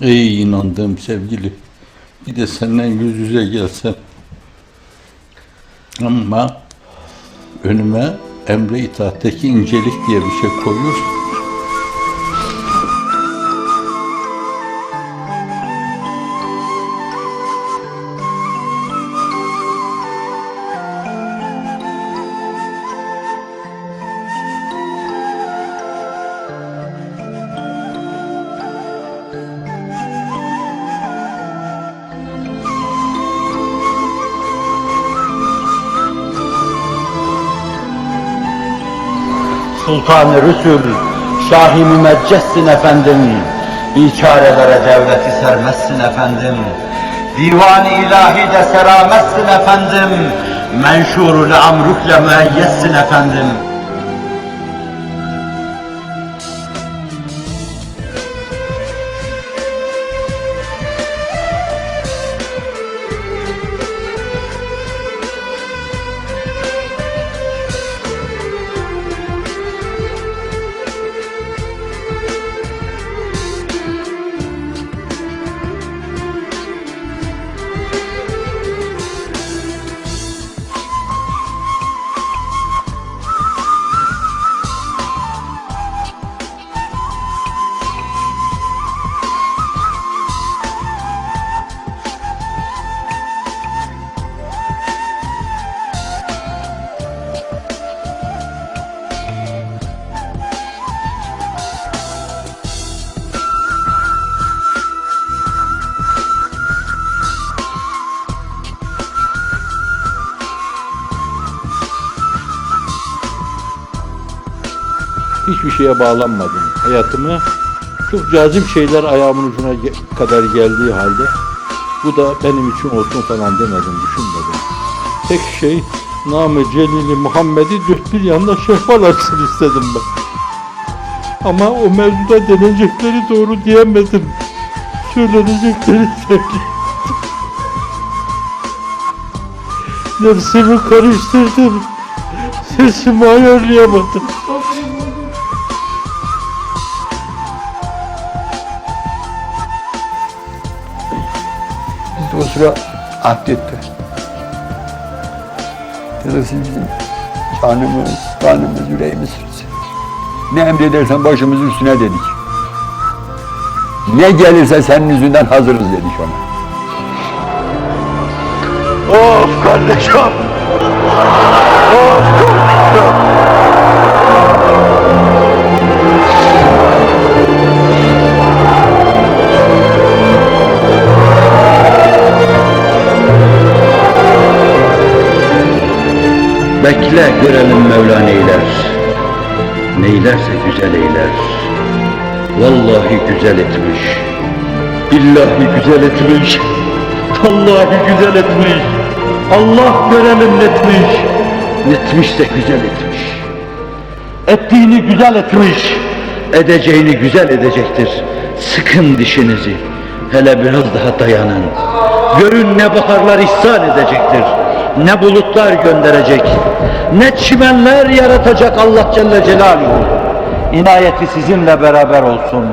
Ey inandığım sevgili. Bir de senden yüz yüze gelsem. Ama önüme emre itaatteki incelik diye bir şey koyuyorsun. Sultan-ı Rüsül, Şah-ı Mümeccessin efendim. Biçarelere devleti sermezsin efendim. Divan-ı ilahi de seramezsin efendim. Menşurul amrukle müeyyessin efendim. Hiçbir şeye bağlanmadım. Hayatımı çok cazip şeyler ayağımın ucuna kadar geldiği halde bu da benim için olsun falan demedim, düşünmedim. Tek şey namı Celili Muhammed'i dört bir yanına şehvalasın istedim ben. Ama o mevzuda denecekleri doğru diyemedim. Söylenecekleri söyledim. Nefsimi karıştırdım. Sesimi ayarlayamadım. Ahdetti. Dedi siz bizim canımız, kanımız, yüreğimizsiniz. Ne emredersen başımızın üstüne dedik. Ne gelirse senin yüzünden hazırız dedik ona. Of kardeşim! Bekle görelim Mevla neyler. Neylerse güzel eyler. Vallahi güzel etmiş. Billahi güzel etmiş. Vallahi güzel etmiş. Allah görelim netmiş. Netmiş de güzel etmiş. Ettiğini güzel etmiş. Edeceğini güzel edecektir. Sıkın dişinizi. Hele biraz daha dayanın. Görün ne baharlar ihsan edecektir. Ne bulutlar gönderecek. Ne çimenler yaratacak Allah Celle Celaluhu. İnayeti sizinle beraber olsun.